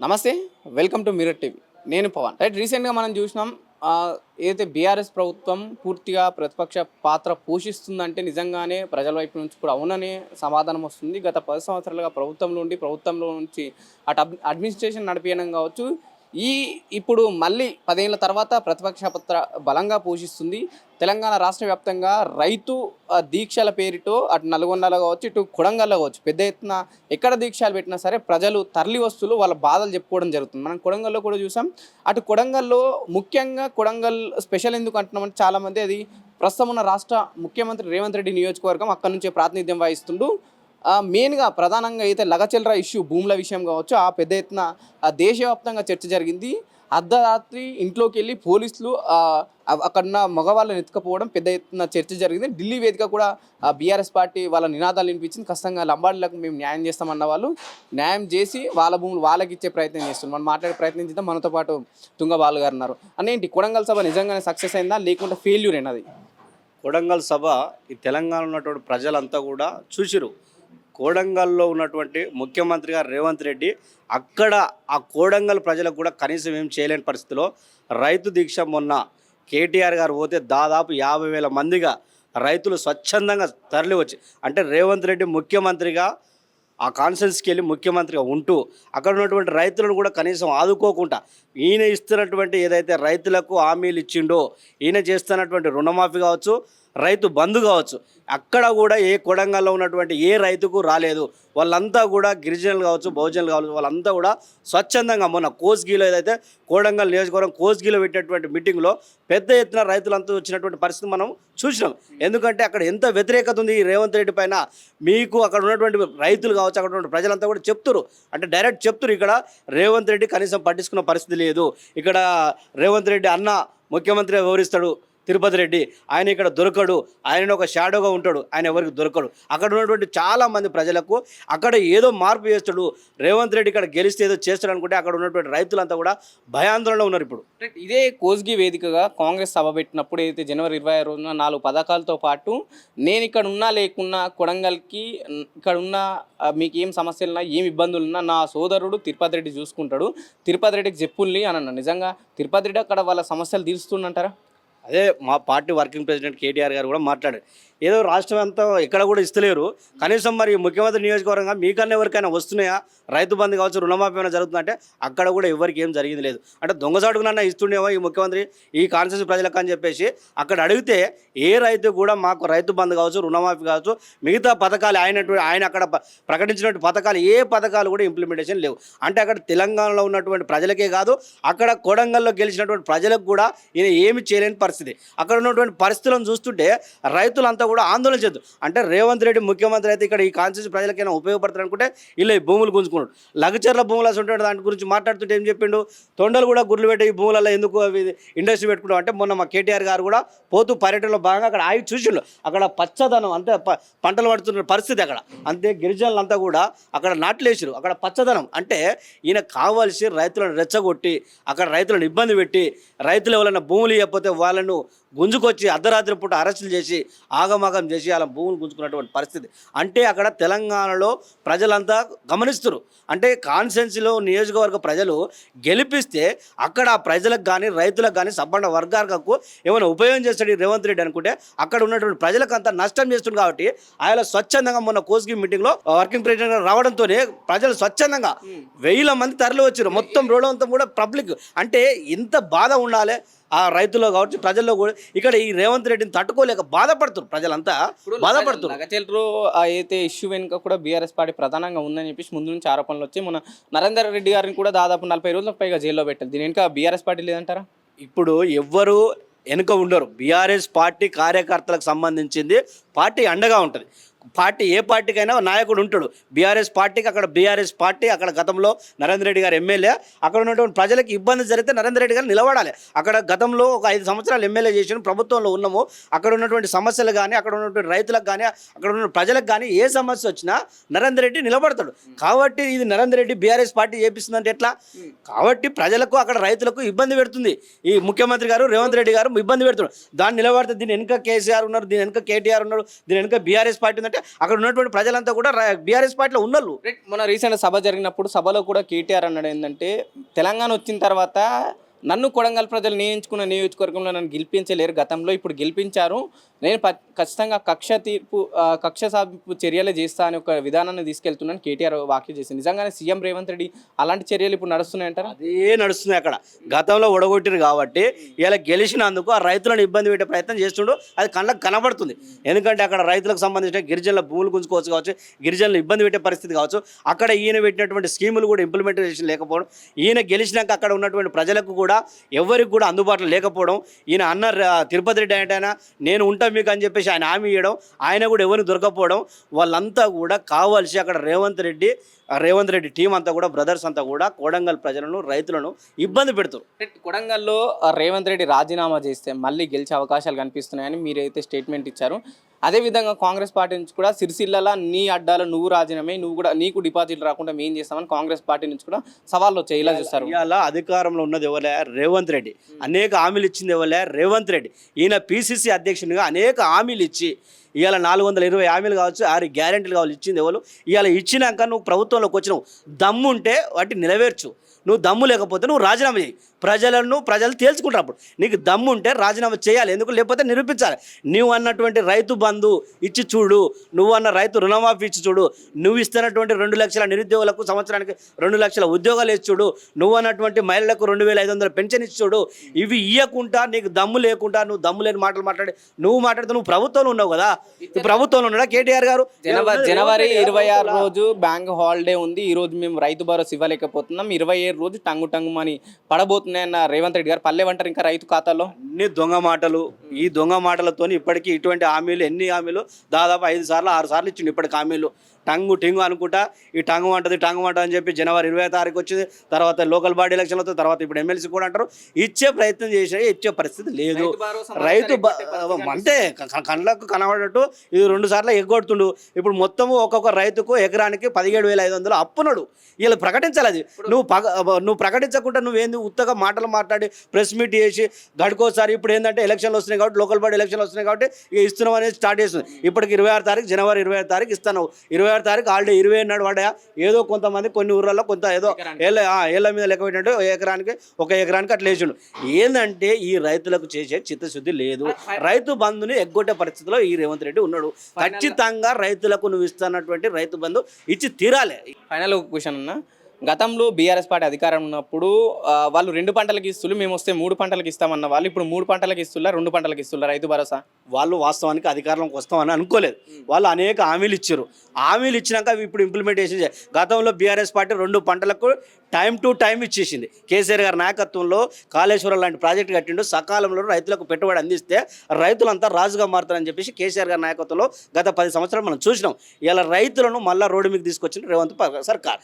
నమస్తే welcome to mirror TV. నేను Pawan. Right రీసెంట్గా మనం చూసినాం ఏదైతే బీఆర్ఎస్ ప్రభుత్వం పూర్తిగా ప్రతిపక్ష పాత్ర పోషిస్తుందంటే నిజంగానే ప్రజల వైపు నుంచి కూడా అవుననే సమాధానం వస్తుంది. గత పది సంవత్సరాలుగా ప్రభుత్వంలో ఉండి ప్రభుత్వంలో నుంచి అటు అడ్మినిస్ట్రేషన్ నడిపించడం కావచ్చు ఈ ఇప్పుడు మళ్ళీ పదేళ్ళ తర్వాత ప్రతిపక్ష పత్ర బలంగా పోషిస్తుంది. తెలంగాణ రాష్ట్ర వ్యాప్తంగా రైతు దీక్షల పేరుతో అటు నల్గొండలో కావచ్చు ఇటు కొడంగల్లో కావచ్చు పెద్ద ఎత్తున ఎక్కడ దీక్షలు పెట్టినా సరే ప్రజలు తరలి వస్తువులు వాళ్ళ బాధలు చెప్పుకోవడం జరుగుతుంది. మనం కొడంగల్లో కూడా చూసాం. అటు కొడంగల్లో ముఖ్యంగా కొడంగల్ స్పెషల్ ఎందుకు అంటున్నామంటే చాలామంది అది ప్రస్తుతం ఉన్న రాష్ట్ర ముఖ్యమంత్రి రేవంత్ రెడ్డి నియోజకవర్గం అక్కడి నుంచే ప్రాతినిధ్యం వహిస్తుండు. మెయిన్గా ప్రధానంగా అయితే లగచెల్రా ఇష్యూ భూముల విషయం కావచ్చు ఆ పెద్ద ఎత్తున దేశవ్యాప్తంగా చర్చ జరిగింది. అర్ధరాత్రి ఇంట్లోకి వెళ్ళి పోలీసులు అక్కడున్న మగవాళ్ళని ఎత్తుకపోవడం పెద్ద ఎత్తున చర్చ జరిగింది. ఢిల్లీ వేదిక కూడా బీఆర్ఎస్ పార్టీ వాళ్ళ నినాదాలు వినిపించింది. ఖచ్చితంగా లంబాడీలకు మేము న్యాయం చేస్తామన్న వాళ్ళు న్యాయం చేసి వాళ్ళ భూములు వాళ్ళకి ఇచ్చే ప్రయత్నం చేస్తున్నారు. మనం మాట్లాడే ప్రయత్నం చేద్దాం. మనతో పాటు తుంగబాలు గారు ఉన్నారు. అన్న ఏంటి? కొడంగల్ సభ నిజంగానే సక్సెస్ అయిందా? లేకుంటే ఫెయిల్యూర్ అయినది కొడంగల్ సభ ఈ తెలంగాణ ఉన్నటువంటి ప్రజలంతా కూడా చూసిరు కోడంగల్లో ఉన్నటువంటి ముఖ్యమంత్రి గారు రేవంత్ రెడ్డి అక్కడ ఆ కోడంగల్ ప్రజలకు కూడా కనీసం ఏం చేయలేని పరిస్థితిలో రైతు దీక్ష మొన్న కేటీఆర్ గారు పోతే దాదాపు యాభై వేల మందిగా రైతులు స్వచ్ఛందంగా తరలివచ్చి అంటే రేవంత్ రెడ్డి ముఖ్యమంత్రిగా ఆ కాన్ఫరెన్స్కి వెళ్ళి ముఖ్యమంత్రిగా ఉంటూ అక్కడ ఉన్నటువంటి రైతులను కూడా కనీసం ఆదుకోకుండా ఈయన ఇస్తున్నటువంటి ఏదైతే రైతులకు హామీలు ఇచ్చిండో ఈయన చేస్తున్నటువంటి రుణమాఫీ కావచ్చు రైతు బంధు కావచ్చు. అక్కడ కూడా ఏ కొడంగల్లో ఉన్నటువంటి ఏ రైతుకు రాలేదు. వాళ్ళంతా కూడా గిరిజనులు కావచ్చు బహుజనులు కావచ్చు వాళ్ళంతా కూడా స్వచ్ఛందంగా మొన్న కోస్గిలో ఏదైతే కోడంగల్ నియోజకవర్గం కోస్గిలో పెట్టినటువంటి మీటింగ్లో పెద్ద ఎత్తున రైతులంతా వచ్చినటువంటి పరిస్థితి మనం చూసినాం. ఎందుకంటే అక్కడ ఎంత వ్యతిరేకత ఉంది ఈ రేవంత్ రెడ్డి పైన మీకు అక్కడ ఉన్నటువంటి రైతులు కావచ్చు అక్కడ ఉన్నటువంటి ప్రజలంతా కూడా చెప్తురు అంటే డైరెక్ట్ చెప్తురు ఇక్కడ రేవంత్ రెడ్డి కనీసం పట్టించుకున్న పరిస్థితి లేదు. ఇక్కడ రేవంత్ రెడ్డి అన్న ముఖ్యమంత్రి వివరిస్తాడు తిరుపతి రెడ్డి. ఆయన ఇక్కడ దొరకడు. ఆయన ఒక షాడోగా ఉంటాడు. ఆయన ఎవరికి దొరకడు. అక్కడ ఉన్నటువంటి చాలామంది ప్రజలకు అక్కడ ఏదో మార్పు చేస్తాడు. రేవంత్ రెడ్డి ఇక్కడ గెలిస్తే ఏదో చేస్తాడు అనుకుంటే అక్కడ ఉన్నటువంటి రైతులంతా కూడా భయాందోళనలో ఉన్నారు ఇప్పుడు. ఇదే కోజ్గి వేదికగా కాంగ్రెస్ సభ పెట్టినప్పుడు ఏదైతే జనవరి ఇరవై రోజున నాలుగు పథకాలతో పాటు నేను ఇక్కడ ఉన్నా లేకున్నా కొడంగల్కి ఇక్కడ ఉన్న మీకు ఏం సమస్యలు ఉన్నా ఏం ఇబ్బందులు ఉన్నా నా సోదరుడు తిరుపతి రెడ్డి చూసుకుంటాడు. తిరుపతి రెడ్డికి చెప్పుల్ని అని అన్న నిజంగా తిరుపతి రెడ్డి అక్కడ వాళ్ళ సమస్యలు తీరుస్తుండంటారా అదే మా పార్టీ వర్కింగ్ ప్రెసిడెంట్ కేటీఆర్ గారు కూడా మాట్లాడారు ఏదో రాష్ట్రం అంతా ఎక్కడ కూడా ఇస్తలేరు. కనీసం మరి ముఖ్యమంత్రి నియోజకవర్గంగా మీకన్నా ఎవరికైనా వస్తున్నాయా? రైతు బంధు కావచ్చు రుణమాఫీ ఏమైనా జరుగుతుందంటే అక్కడ కూడా ఎవరికి ఏం జరిగింది లేదు. అంటే దొంగసాటుకునన్నా ఇస్తుండేమో ఈ ముఖ్యమంత్రి ఈ కాన్సెన్స్ ప్రజలకు అని చెప్పేసి అక్కడ అడిగితే ఏ రైతు కూడా మాకు రైతు బంధు కావచ్చు రుణమాఫీ కావచ్చు మిగతా పథకాలు ఆయన ఆయన అక్కడ ప్రకటించినటువంటి పథకాలు ఏ పథకాలు కూడా ఇంప్లిమెంటేషన్ లేవు. అంటే అక్కడ తెలంగాణలో ఉన్నటువంటి ప్రజలకే కాదు అక్కడ కొడంగల్లో గెలిచినటువంటి ప్రజలకు కూడా ఈయన ఏమి చేయలేని పరిస్థితి. అక్కడ ఉన్నటువంటి పరిస్థితులను చూస్తుంటే రైతులంతా కూడా ఆందోళన చేద్దు. అంటే రేవంత్ రెడ్డి ముఖ్యమంత్రి అయితే ఇక్కడ ఈ కాన్స్టిట్యూన్స్ ప్రజలకైనా ఉపయోగపడతారు అనుకుంటే ఇలా ఈ భూములు గుంజుకున్నాడు లగచర్ల భూములు అసలు ఉంటాడు దాని గురించి మాట్లాడుతుంటే ఏం చెప్పిండు? తొండలు కూడా గుర్లు పెట్టే ఈ భూములలో ఎందుకు అవి ఇండస్ట్రీ పెట్టుకుంటాం అంటే మొన్న మా కేటీఆర్ గారు కూడా పోతూ పర్యటనలో భాగంగా అక్కడ ఆగి చూసిండు. అక్కడ పచ్చదనం అంతే ప- పంటలు పడుతున్న పరిస్థితి అక్కడ. అంతే గిరిజనులంతా కూడా అక్కడ నాట్లేసారు. అక్కడ పచ్చదనం. అంటే ఈయన కావాల్సి రైతులను రెచ్చగొట్టి అక్కడ రైతులను ఇబ్బంది పెట్టి రైతులు ఎవరైనా భూములు ఇవ్వకపోతే వాళ్ళను గుంజుకొచ్చి అర్ధరాత్రి పూట అరెస్టులు చేసి ఆగమాగం చేసి అలా భూములు గుంజుకున్నటువంటి పరిస్థితి. అంటే అక్కడ తెలంగాణలో ప్రజలంతా గమనిస్తున్నారు అంటే కాన్స్టెన్సీలో నియోజకవర్గ ప్రజలు గెలిపిస్తే అక్కడ ఆ ప్రజలకు కానీ రైతులకు కానీ సబ్బండ వర్గాలకు ఏమైనా ఉపయోగం చేస్తాడు రేవంత్ రెడ్డి అనుకుంటే అక్కడ ఉన్నటువంటి ప్రజలకు అంతా నష్టం చేస్తుంది కాబట్టి ఆయన స్వచ్ఛందంగా మొన్న కోస్గి మీటింగ్లో వర్కింగ్ ప్రెసిడెంట్ రావడంతోనే ప్రజలు స్వచ్ఛందంగా వేల మంది తరలి వచ్చారు మొత్తం రోడ్ అంతా కూడా పబ్లిక్. అంటే ఇంత బాధ ఉండాలి. ఆ రైతుల్లో కావచ్చు ప్రజల్లో కూడా ఇక్కడ ఈ రేవంత్ రెడ్డిని తట్టుకోలేక బాధపడుతున్నారు ప్రజలంతా. బాధపడుతున్నారు. లగచెల్రు అయితే ఇష్యూ వెనుక కూడా బీఆర్ఎస్ పార్టీ ప్రధానంగా ఉందని చెప్పేసి ముందు నుంచి ఆరోపణలు వచ్చి మన నరేందర్ రెడ్డి గారిని కూడా దాదాపు నలభై రోజులకు పైగా జైల్లో పెట్టారు. దీని వెనుక బీఆర్ఎస్ పార్టీ లేదంటారా? ఇప్పుడు ఎవ్వరు వెనుక ఉండరు. బీఆర్ఎస్ పార్టీ కార్యకర్తలకు సంబంధించింది పార్టీ అండగా ఉంటుంది. పార్టీ ఏ పార్టీకైనా నాయకుడు ఉంటాడు. బీఆర్ఎస్ పార్టీకి అక్కడ బీఆర్ఎస్ పార్టీ అక్కడ గతంలో నరేంద్ర రెడ్డి గారు ఎమ్మెల్యే అక్కడ ఉన్నటువంటి ప్రజలకు ఇబ్బంది జరిగితే నరేంద్ర రెడ్డి గారు నిలబడాలి. అక్కడ గతంలో ఒక ఐదు సంవత్సరాలు ఎమ్మెల్యే చేసిన ప్రభుత్వంలో ఉన్నాము. అక్కడ ఉన్నటువంటి సమస్యలు కానీ అక్కడ ఉన్నటువంటి రైతులకు కానీ అక్కడ ఉన్న ప్రజలకు కానీ ఏ సమస్య వచ్చినా నరేంద్ర రెడ్డి నిలబడతాడు. కాబట్టి ఇది నరేంద్ర రెడ్డి బీఆర్ఎస్ పార్టీ చేపిస్తుందంటే ఎట్లా? కాబట్టి ప్రజలకు అక్కడ రైతులకు ఇబ్బంది పెడుతుంది. ఈ ముఖ్యమంత్రి గారు రేవంత్ రెడ్డి గారు ఇబ్బంది పెడుతున్నారు. దాన్ని నిలబడితే దీని వెనుక కేసీఆర్ ఉన్నారు దీని వెనుక కేటీఆర్ ఉన్నారు దీని వెనుక బీఆర్ఎస్ పార్టీ ఎందుకంటే అక్కడ ఉన్నటువంటి ప్రజలంతా కూడా బీఆర్ఎస్ పార్టీలో ఉన్నారు మన రీసెంట్ సభ జరిగినప్పుడు సభలో కూడా కేటీఆర్ అన్నాడు ఏంటంటే తెలంగాణ వచ్చిన తర్వాత నన్ను కొడంగల్ ప్రజలు నియమించుకున్న నియోజకవర్గంలో నన్ను గెలిపించలేరు. గతంలో ఇప్పుడు గెలిపించారు. నేను ఖచ్చితంగా కక్ష తీర్పు కక్ష సాధింపు చర్యలే చేస్తా అనే ఒక విధానాన్ని తీసుకెళ్తున్నాను కేటీఆర్ వ్యాఖ్య చేసింది. నిజంగానే సీఎం రేవంత్ రెడ్డి అలాంటి చర్యలు ఇప్పుడు నడుస్తున్నాయంటారా అదే నడుస్తుంది అక్కడ. గతంలో ఒడగొట్టిరు కాబట్టి ఇలా గెలిచినందుకు ఆ రైతులను ఇబ్బంది పెట్టే ప్రయత్నం చేస్తుండో. అది కళ్ళకు కనబడుతుంది. ఎందుకంటే అక్కడ రైతులకు సంబంధించిన గిరిజనుల భూములు గుంజుకోవచ్చు కావచ్చు గిరిజనులు ఇబ్బంది పెట్టే పరిస్థితి కావచ్చు. అక్కడ ఈయన పెట్టినటువంటి స్కీములు కూడా ఇంప్లిమెంటేషన్ లేకపోవడం ఈయన గెలిచినాక అక్కడ ఉన్నటువంటి ప్రజలకు కూడా ఎవరికి కూడా అందుబాటులో లేకపోవడం ఈయన అన్న తిరుపతి రెడ్డి ఆయన నేను ఉంటా మీకు అని చెప్పేసి ఆయన హామీ ఇవ్వడం ఆయన కూడా ఎవరిని దొరకపోవడం వాళ్ళంతా కూడా కావాల్సి అక్కడ రేవంత్ రెడ్డి రేవంత్ రెడ్డి టీం అంతా కూడా బ్రదర్స్ అంతా కూడా కొడంగల్ ప్రజలను రైతులను ఇబ్బంది పెడుతారు. కొడంగల్లో రేవంత్ రెడ్డి రాజీనామా చేస్తే మళ్ళీ గెలిచే అవకాశాలు కనిపిస్తున్నాయని మీరైతే స్టేట్మెంట్ ఇచ్చారు. అదేవిధంగా కాంగ్రెస్ పార్టీ నుంచి కూడా సిరిసిల్లలా నీ అడ్డాలో నువ్వు రాజీనామే నువ్వు కూడా నీకు డిపాజిట్ రాకుండా మేము చేస్తామని కాంగ్రెస్ పార్టీ నుంచి కూడా సవాళ్ళు వచ్చాయి ఇలా చూస్తారు. ఇవాళ అధికారంలో ఉన్నది ఎవరే రేవంత్ రెడ్డి. అనేక హామీలు ఇచ్చింది ఎవరే రేవంత్ రెడ్డి. ఈయన పిసిసి అధ్యక్షునిగా అనేక హామీలు ఇచ్చి ఇవాళ నాలుగు వందల ఇరవై హామీలు కావచ్చు ఆరు గ్యారెంటీలు కావాలి ఇచ్చింది ఎవరు? ఇవాళ ఇచ్చినాక నువ్వు ప్రభుత్వంలోకి వచ్చినావు. దమ్ముంటే వాటిని నెరవేర్చు. నువ్వు దమ్ము లేకపోతే నువ్వు రాజీనామా చేయి. ప్రజలను ప్రజలు తేల్చుకుంటారు అప్పుడు. నీకు దమ్ము ఉంటే రాజీనామా చేయాలి. ఎందుకు? లేకపోతే నిరూపించాలి. నువ్వు అన్నటువంటి రైతు బంధు ఇచ్చి చూడు. నువ్వు అన్న రైతు రుణమాఫీ ఇచ్చి చూడు. నువ్వు ఇస్తున్నటువంటి రెండు లక్షల నిరుద్యోగులకు సంవత్సరానికి రెండు లక్షల ఉద్యోగాలు ఇచ్చి చూడు. నువ్వు అన్నటువంటి మహిళలకు రెండు వేల ఐదు వందల పెన్షన్ ఇచ్చి చూడు. ఇవి ఇవ్వకుండా నీకు దమ్ము లేకుండా నువ్వు దమ్ము లేని మాటలు మాట్లాడి నువ్వు మాట్లాడితే నువ్వు ప్రభుత్వంలో ఉన్నావు కదా. ప్రభుత్వంలో ఉన్నాడా కేటీఆర్ గారు? జనవరి జనవరి ఇరవై ఆరు రోజు బ్యాంక్ హాలిడే ఉంది. ఈ రోజు మేము రైతు భరోసా ఇవ్వలేకపోతున్నాం. ఇరవై ఏడు రోజు టంగు టంగు అని పడబోతున్నాయన్న రేవంత్ రెడ్డి గారు. పల్లె వంటారు ఇంకా రైతు ఖాతాలో? అన్ని దొంగ మాటలు ఈ దొంగ మాటలతో ఇప్పటికీ ఇటువంటి హామీలు ఎన్ని హామీలు? దాదాపు ఐదు సార్లు ఆరు సార్లు ఇచ్చిండు ఇప్పటికి హామీలు. టంగు టింగు అనుకుంటా ఈ టంగు అంటది టంగు అంటది అని చెప్పి జనవరి ఇరవై తారీఖు వచ్చింది. తర్వాత లోకల్ బాడీ ఎలక్షన్లు వస్తాయి తర్వాత ఇప్పుడు ఎమ్మెల్సీ కూడా అంటారు. ఇచ్చే ప్రయత్నం చేసినా ఇచ్చే పరిస్థితి లేదు. రైతు క- కళ్ళకు కనబడట్టు ఇది రెండు సార్లు ఎగ్గొడుతుండు. ఇప్పుడు మొత్తము ఒక్కొక్క రైతుకు ఎకరానికి పదిహేడు వేల ఐదు వందలు అప్పున్నాడు వీళ్ళు ప్రకటించాలి అది. నువ్వు పగ నువ్వు ప్రకటించకుండా నువ్వేంది ఉత్తగా మాటలు మాట్లాడి ప్రెస్ మీట్ చేసి గడుకోసారి ఇప్పుడు ఏంటంటే ఎలక్షన్లు వస్తున్నాయి కాబట్టి లోకల్ బాడీ ఎలక్షన్లు వస్తున్నాయి కాబట్టి ఇక ఇస్తున్నాం అనేది స్టార్ట్ చేస్తుంది. ఇప్పటికి ఇరవై ఆరు తారీఖు జనవరి ఇరవై ఆరు తారీఖు ఇస్తాను. ఇరవై ఆరు తారీఖు ఆల్రెడీ ఇరవై నాడు పడ్డా ఏదో కొంతమంది కొన్ని ఊర్లలో కొంత ఏదో. ఏళ్ళ ఆ, ఏళ్ళ మీద లెక్క పెట్టినట్టు ఎకరానికి ఒక ఎకరానికి అట్లా వేసిండు. ఏంటంటే ఈ రైతులకు చేసే చిత్తశుద్ధి లేదు. రైతు బంధుని ఎగ్గొట్టే పరిస్థితిలో ఈ రేవంత్ రెడ్డి ఉన్నాడు. ఖచ్చితంగా రైతులకు నువ్వు ఇస్తున్నటువంటి రైతు బంధు ఇచ్చి తీరాలి. ఫైనల్ క్వశ్చన్ అన్న. గతంలో బీఆర్ఎస్ పార్టీ అధికారం ఉన్నప్పుడు వాళ్ళు రెండు పంటలకు ఇస్తులు మేము వస్తే మూడు పంటలకు ఇస్తామన్న వాళ్ళు ఇప్పుడు మూడు పంటలకు ఇస్తున్నారు రెండు పంటలకు ఇస్తున్నారు రైతు భరోసా? వాళ్ళు వాస్తవానికి అధికారంలోకి వస్తామని అనుకోలేదు. వాళ్ళు అనేక హామీలు ఇచ్చారు. హామీలు ఇచ్చినాక ఇప్పుడు ఇంప్లిమెంటేషన్ గతంలో బీఆర్ఎస్ పార్టీ రెండు పంటలకు టైం టు టైం ఇచ్చేసింది. కేసీఆర్ గారి నాయకత్వంలో కాళేశ్వరం లాంటి ప్రాజెక్టు కట్టిండు. సకాలంలో రైతులకు పెట్టుబడి అందిస్తే రైతులంతా రాజుగా మారుతారని చెప్పేసి కేసీఆర్ గారి నాయకత్వంలో గత పది సంవత్సరాలు మనం చూసినాం. ఇలా రైతులను మళ్ళా రోడ్డు మీకు తీసుకొచ్చిన రేవంత్ సర్కార్.